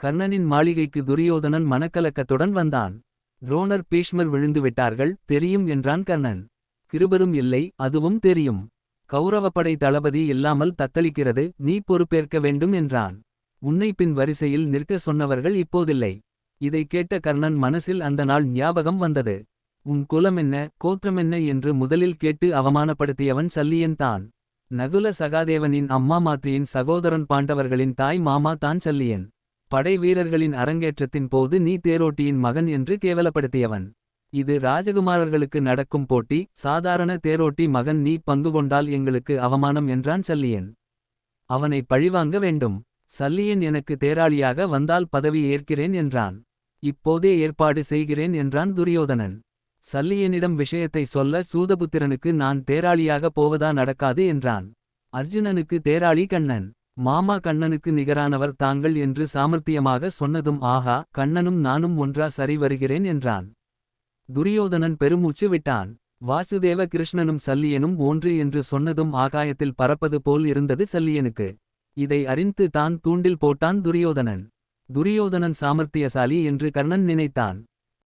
கர்ணனின் மாளிகைக்கு துரியோதனன் மனக்கலக்கத்துடன் வந்தான். துரோணர் பீஷ்மர் விழுந்து விட்டார்கள் தெரியும் என்றான் கர்ணன். கிருபரும் இல்லை அதுவும் தெரியும். கௌரவப்படை தளபதி இல்லாமல் தத்தளிக்கிறது நீ பொறுப்பேற்க வேண்டும் என்றான். உன்னை பின் வரிசையில் நிற்க சொன்னவர்கள் இப்போதில்லை. இதை கேட்ட கர்ணன் மனசில் அந்த நாள் ஞாபகம் வந்தது. உன் குலமென்ன கோத்திரமென்ன என்று முதலில் கேட்டு அவமானப்படுத்தியவன் சல்லியன் தான். நகுல சகாதேவனின் அம்மா மாத்தியின் சகோதரன் பாண்டவர்களின் தாய் மாமா தான் சல்லியன். படை வீரர்களின் அரங்கேற்றத்தின் போது நீ தேரோட்டியின் மகன் என்று கேவலப்படுத்தியவன். இது ராஜகுமாரர்களுக்கு நடக்கும் போட்டி சாதாரண தேரோட்டி மகன் நீ பங்கு கொண்டால் எங்களுக்கு அவமானம் என்றான் சல்லியன். அவனை பழிவாங்க வேண்டும். சல்லியன் எனக்கு தேராளியாக வந்தால் பதவி ஏற்கிறேன் என்றான். இப்போதே ஏற்பாடு செய்கிறேன் என்றான் துரியோதனன். சல்லியனிடம் விஷயத்தை சொல்ல சூதபுத்திரனுக்கு நான் தேராளியாக போவதா நடக்காது என்றான். அர்ஜுனனுக்கு தேராளி கண்ணன். மாமா கண்ணனுக்கு நிகரானவர் தாங்கள் என்று சாமர்த்தியமாக சொன்னதும் ஆஹா கண்ணனும் நானும் ஒன்றா சரி வருகிறேன் என்றான். துரியோதனன் பெருமூச்சு விட்டான். வாசுதேவ கிருஷ்ணனும் சல்லியனும் ஒன்று என்று சொன்னதும் ஆகாயத்தில் பறப்பது போல் இருந்தது சல்லியனுக்கு. இதை அறிந்து தான் தூண்டில் போட்டான் துரியோதனன். துரியோதனன் சாமர்த்தியசாலி என்று கர்ணன் நினைத்தான்.